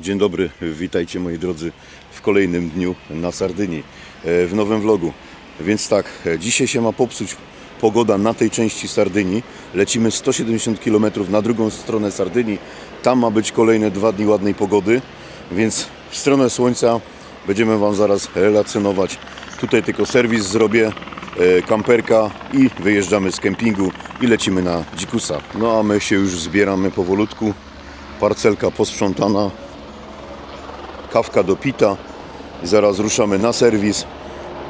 Dzień dobry, witajcie moi drodzy w kolejnym dniu na Sardynii, e, w nowym vlogu. Więc tak, e, dzisiaj się ma popsuć pogoda na tej części Sardynii. Lecimy 170 km na drugą stronę Sardynii. Tam ma być kolejne dwa dni ładnej pogody, więc w stronę słońca będziemy Wam zaraz relacjonować. Tutaj tylko serwis zrobię, e, kamperka i wyjeżdżamy z kempingu i lecimy na Dzikusa. No a my się już zbieramy powolutku. Parcelka posprzątana, kawka dopita. Zaraz ruszamy na serwis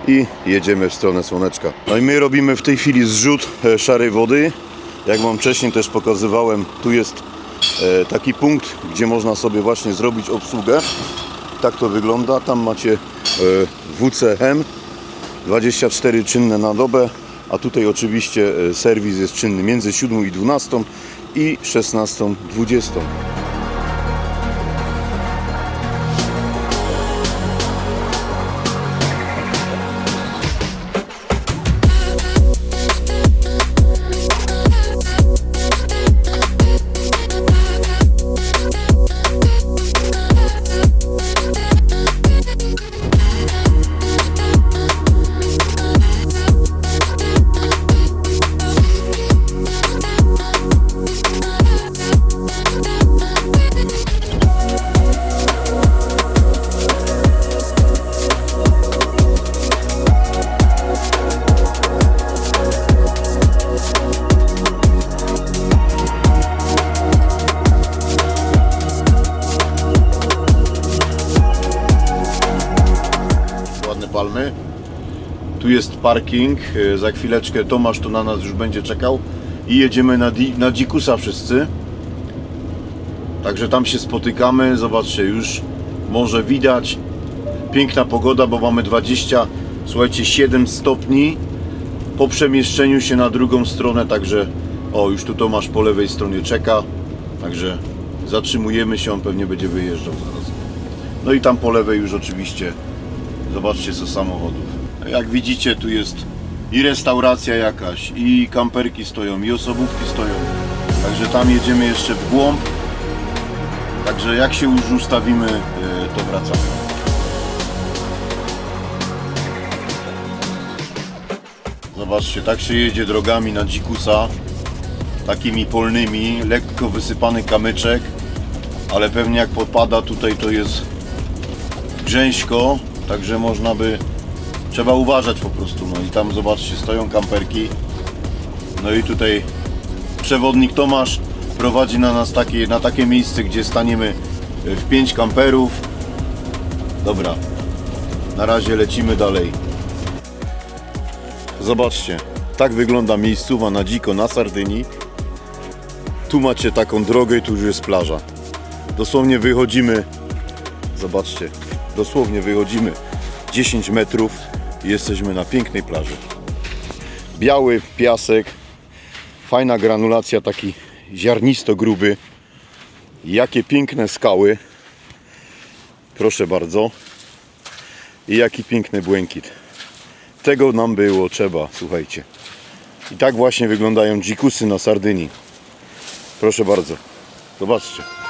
i jedziemy w stronę słoneczka. No i my robimy w tej chwili zrzut e, szarej wody. Jak Wam wcześniej też pokazywałem, tu jest e, taki punkt, gdzie można sobie właśnie zrobić obsługę. Tak to wygląda. Tam macie e, WCM 24 czynne na dobę, a tutaj oczywiście serwis jest czynny między 7 i 12 i 16 20. ładne palmy. Tu jest parking. E, Za chwileczkę Tomasz tu na nas już będzie czekał i jedziemy na, di- na Dzikusa wszyscy. Także tam się spotykamy. Zobaczcie, już może widać. Piękna pogoda, bo mamy 20, słuchajcie, 7 stopni po przemieszczeniu się na drugą stronę. Także o, już tu Tomasz po lewej stronie czeka. Także zatrzymujemy się, on pewnie będzie wyjeżdżał zaraz. No i tam po lewej już oczywiście Zobaczcie co samochodów. Jak widzicie tu jest i restauracja jakaś, i kamperki stoją, i osobówki stoją. Także tam jedziemy jeszcze w głąb. Także jak się już ustawimy, e, to wracamy. Zobaczcie, tak się jedzie drogami na dzikusa. Takimi polnymi, lekko wysypany kamyczek. Ale pewnie jak popada tutaj to jest grzęśko, także można by trzeba uważać po prostu. No i tam zobaczcie, stoją kamperki. No i tutaj przewodnik Tomasz prowadzi na nas takie, na takie miejsce, gdzie staniemy w pięć kamperów. Dobra, na razie lecimy dalej. Zobaczcie, tak wygląda miejscowa na dziko na Sardynii. Tu macie taką drogę i tu już jest plaża. Dosłownie wychodzimy Zobaczcie, dosłownie wychodzimy 10 metrów i jesteśmy na pięknej plaży. Biały piasek, fajna granulacja, taki ziarnisto gruby. Jakie piękne skały. Proszę bardzo. I jaki piękny błękit. Tego nam było trzeba, słuchajcie. I tak właśnie wyglądają dzikusy na Sardynii. Proszę bardzo. Zobaczcie.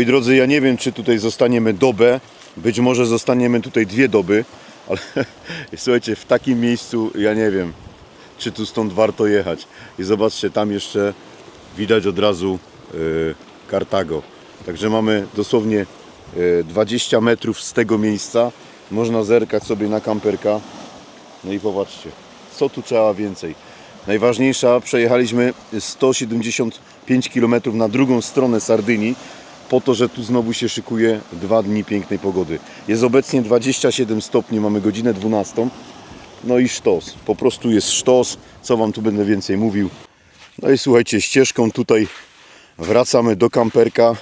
Moi drodzy, ja nie wiem, czy tutaj zostaniemy dobę, być może zostaniemy tutaj dwie doby, ale słuchajcie, w takim miejscu, ja nie wiem, czy tu stąd warto jechać. I zobaczcie, tam jeszcze widać od razu y, Kartago. Także mamy dosłownie y, 20 metrów z tego miejsca. Można zerkać sobie na kamperka. No i popatrzcie, co tu trzeba więcej. Najważniejsza, przejechaliśmy 175 km na drugą stronę Sardynii, po to, że tu znowu się szykuje dwa dni pięknej pogody. Jest obecnie 27 stopni, mamy godzinę 12. No i sztos, po prostu jest sztos, co Wam tu będę więcej mówił. No i słuchajcie, ścieżką tutaj wracamy do kamperka.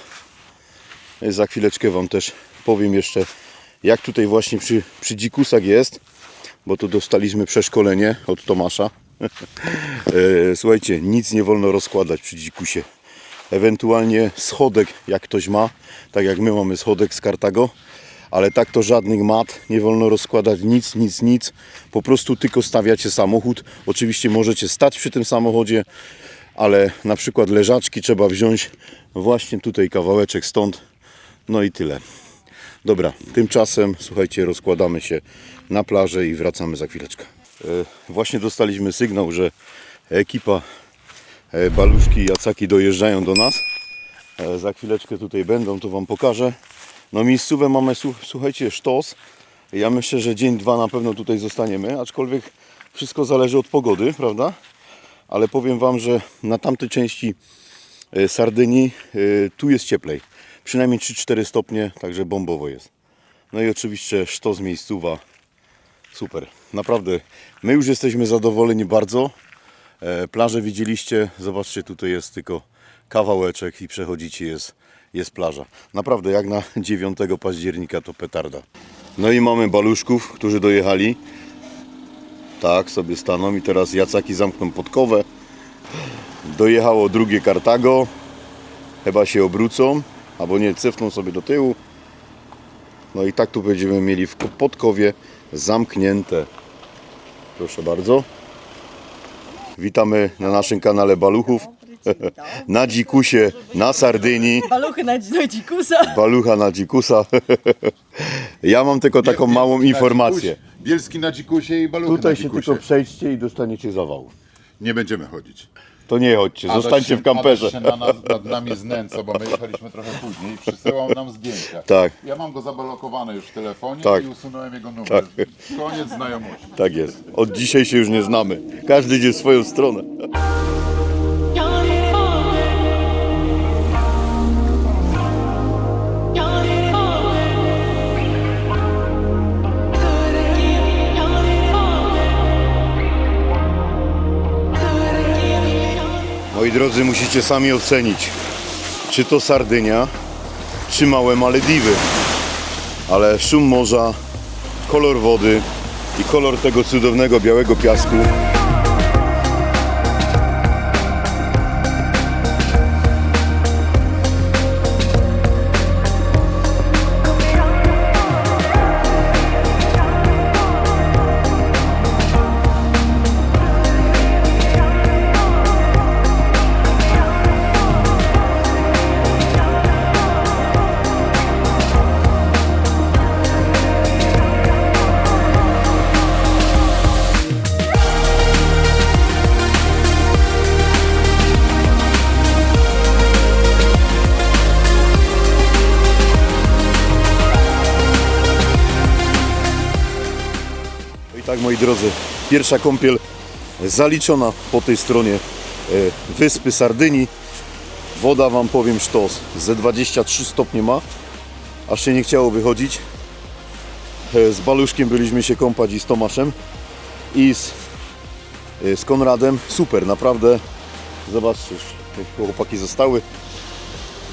Za chwileczkę Wam też powiem jeszcze, jak tutaj właśnie przy, przy dzikusach jest, bo tu dostaliśmy przeszkolenie od Tomasza. E, Słuchajcie, nic nie wolno rozkładać przy dzikusie. Ewentualnie schodek, jak ktoś ma, tak jak my mamy schodek z Kartago, ale tak to żadnych mat, nie wolno rozkładać nic, nic, nic. Po prostu tylko stawiacie samochód. Oczywiście możecie stać przy tym samochodzie, ale na przykład leżaczki trzeba wziąć właśnie tutaj kawałeczek stąd. No i tyle. Dobra, tymczasem słuchajcie, rozkładamy się na plażę i wracamy za chwileczkę. E, Właśnie dostaliśmy sygnał, że ekipa Baluszki i Jacaki dojeżdżają do nas. E, Za chwileczkę tutaj będą, to Wam pokażę. No miejscówę mamy, słuch- słuchajcie, sztos. Ja myślę, że dzień, dwa na pewno tutaj zostaniemy, aczkolwiek wszystko zależy od pogody, prawda? Ale powiem Wam, że na tamtej części e, Sardynii e, tu jest cieplej. Przynajmniej 3-4 stopnie, także bombowo jest. No i oczywiście sztos miejscowa. Super. Naprawdę. My już jesteśmy zadowoleni bardzo. E, Plażę widzieliście. Zobaczcie, tutaj jest tylko kawałeczek i przechodzicie, jest, jest plaża. Naprawdę, jak na 9 października to petarda. No i mamy baluszków, którzy dojechali. Tak, sobie staną i teraz Jacaki zamkną podkowę. Dojechało drugie Kartago. Chyba się obrócą, albo nie, cofną sobie do tyłu. No i tak tu będziemy mieli w podkowie zamknięte. Proszę bardzo. Witamy na naszym kanale Baluchów. Na dzikusie, na Sardynii. Paluchy na, na dzikusa. Balucha na dzikusa. Ja mam tylko taką Bielski małą na informację. Bielski na dzikusie i baluchy Tutaj na się dzikusie. tylko przejdźcie i dostaniecie zawału. Nie będziemy chodzić. To nie chodźcie, Adaś zostańcie się- w kamperze. Się na nas, nad nami znęca, bo my jechaliśmy trochę później i przysyłał nam zdjęcia. Tak. Ja mam go zablokowane już w telefonie Tak. i usunąłem jego numer. Koniec znajomości. Tak jest. Od dzisiaj się już nie znamy. Każdy idzie w swoją stronę. Moi drodzy, musicie sami ocenić, czy to Sardynia, czy małe Malediwy. Ale szum morza, kolor wody i kolor tego cudownego białego piasku. Drodzy, pierwsza kąpiel zaliczona po tej stronie e, wyspy Sardynii. Woda wam powiem sztos, ze 23 stopnie ma, aż się nie chciało wychodzić. E, Z Baluszkiem byliśmy się kąpać i z Tomaszem i z, e, z Konradem. Super, naprawdę. Zobaczcie, jak chłopaki zostały.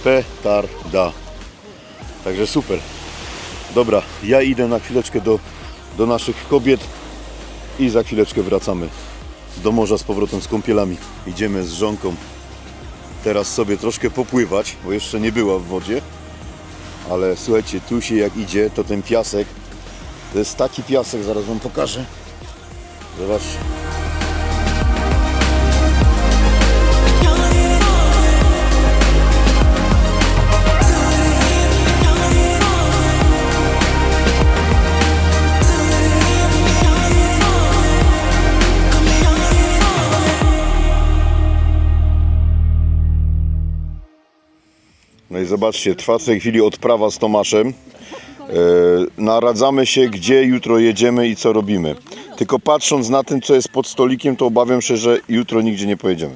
Petarda. Także super. Dobra, ja idę na chwileczkę do, do naszych kobiet i za chwileczkę wracamy do morza z powrotem z kąpielami. Idziemy z żonką teraz sobie troszkę popływać, bo jeszcze nie była w wodzie. Ale słuchajcie, tu się jak idzie, to ten piasek, to jest taki piasek, zaraz wam pokażę. Zobaczcie. Zobaczcie, trwa w tej chwili odprawa z Tomaszem. E, naradzamy się, gdzie jutro jedziemy i co robimy. Tylko patrząc na tym, co jest pod stolikiem, to obawiam się, że jutro nigdzie nie pojedziemy.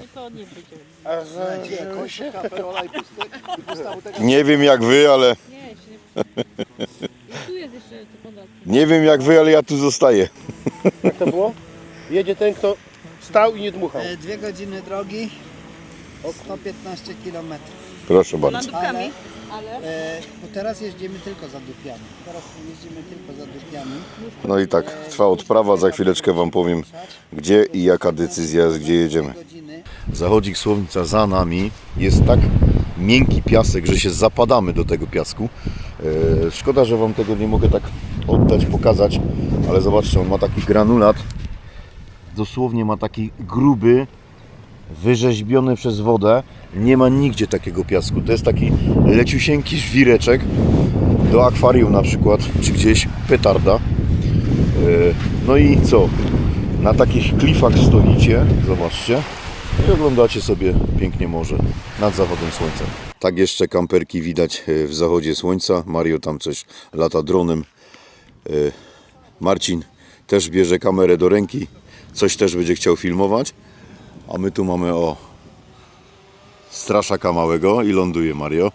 Nie wiem jak wy, ale nie wiem jak wy, ale ja tu zostaję. Jak to było? Jedzie ten, kto stał i nie dmuchał. E, Dwie godziny drogi, 115 km. Proszę bardzo. dupkami, ale E, bo teraz jeździmy tylko za dupiami. Teraz jeździmy tylko za dupiami. No i tak, trwa odprawa, za chwileczkę wam powiem, gdzie i jaka decyzja jest, gdzie jedziemy. Godziny. Zachodzik słońca za nami. Jest tak miękki piasek, że się zapadamy do tego piasku. E, Szkoda, że Wam tego nie mogę tak oddać, pokazać, ale zobaczcie, on ma taki granulat. Dosłownie ma taki gruby, wyrzeźbiony przez wodę. Nie ma nigdzie takiego piasku. To jest taki leciusieńki żwireczek do akwarium na przykład, czy gdzieś petarda. E, No i co? Na takich klifach stoicie, zobaczcie, i oglądacie sobie pięknie morze nad zachodem słońca. Tak jeszcze kamperki widać e, w zachodzie słońca. Mario tam coś lata dronem. E, Marcin też bierze kamerę do ręki. Coś też będzie chciał filmować. A my tu mamy o straszaka małego i ląduje Mario.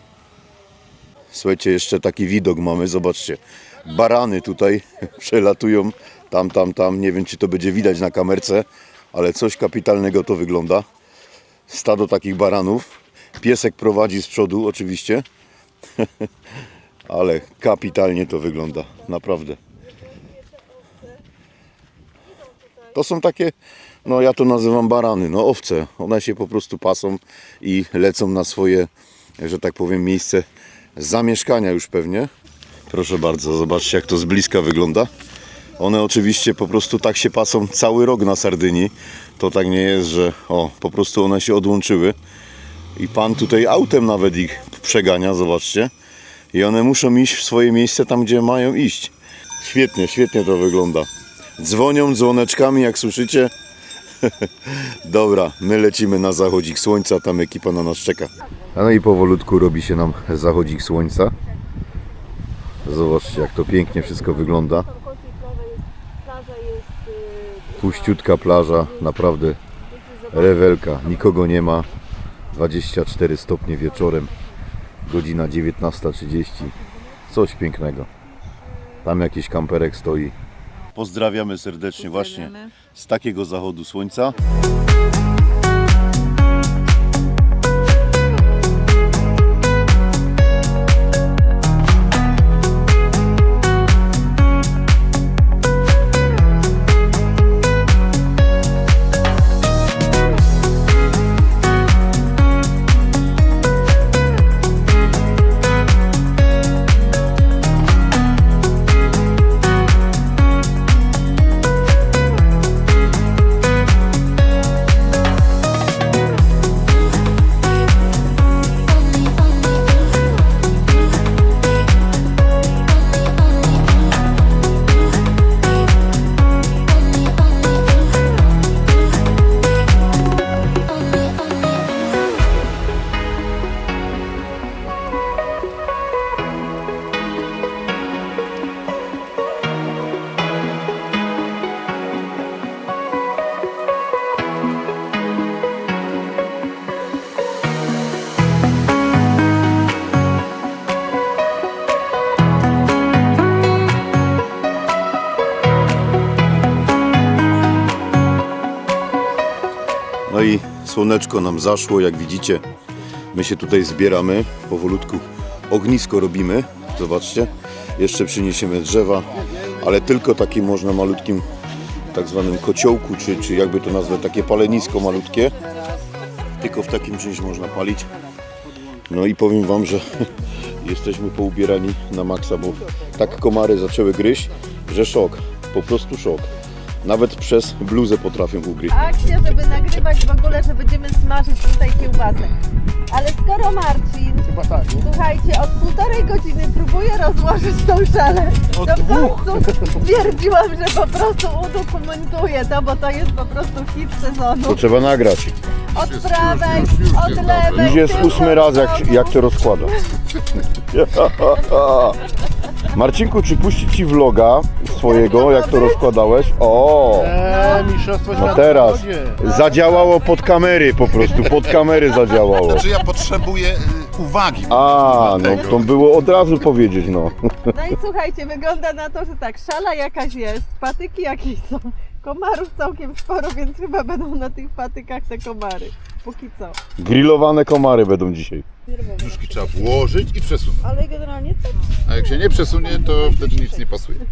Słuchajcie, jeszcze taki widok mamy, zobaczcie. Barany tutaj przelatują, tam, tam, tam. Nie wiem, czy to będzie widać na kamerce, ale coś kapitalnego to wygląda. Stado takich baranów. Piesek prowadzi z przodu, oczywiście. ale kapitalnie to wygląda, naprawdę. To są takie, no ja to nazywam barany, no owce. One się po prostu pasą i lecą na swoje, że tak powiem, miejsce zamieszkania już pewnie. Proszę bardzo, zobaczcie jak to z bliska wygląda. One oczywiście po prostu tak się pasą cały rok na Sardynii. To tak nie jest, że o, po prostu one się odłączyły. I pan tutaj autem nawet ich przegania, zobaczcie. I one muszą iść w swoje miejsce tam, gdzie mają iść. Świetnie, świetnie to wygląda. Dzwonią dzwoneczkami, jak słyszycie. Dobra, my lecimy na zachodzik słońca, tam ekipa na nas czeka. A no i powolutku robi się nam zachodzik słońca. Zobaczcie, jak to pięknie wszystko wygląda. Puściutka plaża, naprawdę rewelka, nikogo nie ma. 24 stopnie wieczorem, godzina 19.30. Coś pięknego. Tam jakiś kamperek stoi. Pozdrawiamy serdecznie właśnie z takiego zachodu słońca. Słoneczko nam zaszło, jak widzicie. My się tutaj zbieramy, powolutku ognisko robimy. Zobaczcie, jeszcze przyniesiemy drzewa, ale tylko takim można malutkim tak zwanym kociołku, czy, czy jakby to nazwać, takie palenisko malutkie. Tylko w takim czymś można palić. No i powiem Wam, że jesteśmy poubierani na maksa, bo tak komary zaczęły gryźć, że szok, po prostu szok. Nawet przez bluzę potrafią ugryźć. akcja, żeby nagrywać w ogóle, że będziemy smażyć tutaj kiełbasę. Ale skoro Marcin, Chyba tak, nie? słuchajcie, od półtorej godziny próbuje rozłożyć tą szalę. To po prostu stwierdziłam, że po prostu udokumentuję to, bo to jest po prostu hit sezonu. To trzeba nagrać. Od już, prawej, już, już od jest lewej. Już jest ósmy raz, jak, jak to rozkłada. Marcinku, czy puścić Ci vloga swojego, jak to rozkładałeś? O! Eee, mistrzostwo świata No teraz wodzie. zadziałało pod kamery po prostu, pod kamery zadziałało. Znaczy ja potrzebuję y, uwagi. A, no to było od razu powiedzieć, no. No i słuchajcie, wygląda na to, że tak, szala jakaś jest, patyki jakieś są, komarów całkiem sporo, więc chyba będą na tych patykach te komary. Póki co. Grillowane komary będą dzisiaj. Nóżki trzeba włożyć i przesunąć. Ale generalnie tak. A jak się nie przesunie, to wtedy nic nie pasuje.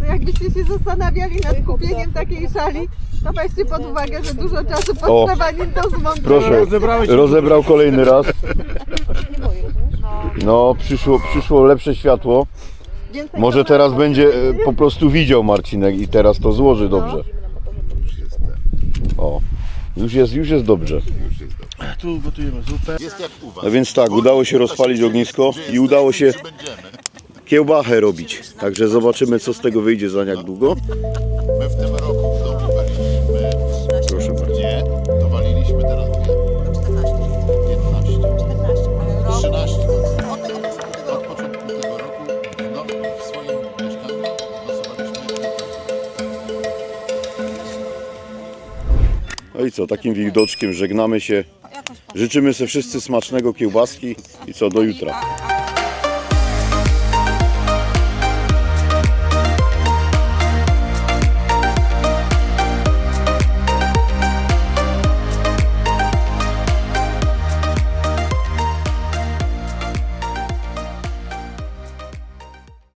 To jakbyście się zastanawiali nad kupieniem takiej szali, to weźcie pod uwagę, że dużo czasu potrzeba nim to zmontować. Proszę, Rozebrałeś się. rozebrał kolejny raz. No, przyszło, przyszło lepsze światło. Więcej Może teraz będzie e, po prostu widział Marcinek i teraz to złoży dobrze. Już jest, ten, O, już jest, już jest dobrze. już jest dobrze. Tu gotujemy zupę. Jest jak u was. No więc tak, udało się rozpalić ognisko i udało się kiełbachę robić. Także zobaczymy, co z tego wyjdzie za jak długo. My w tym roku w domu waliliśmy... Proszę bardzo. Nie, to waliliśmy teraz dwie. 15. 13. Od początku tego roku no, w swoim mieszkaniu głosowaliśmy No i co, takim widoczkiem żegnamy się. Życzymy sobie wszyscy smacznego kiełbaski i co, do jutra.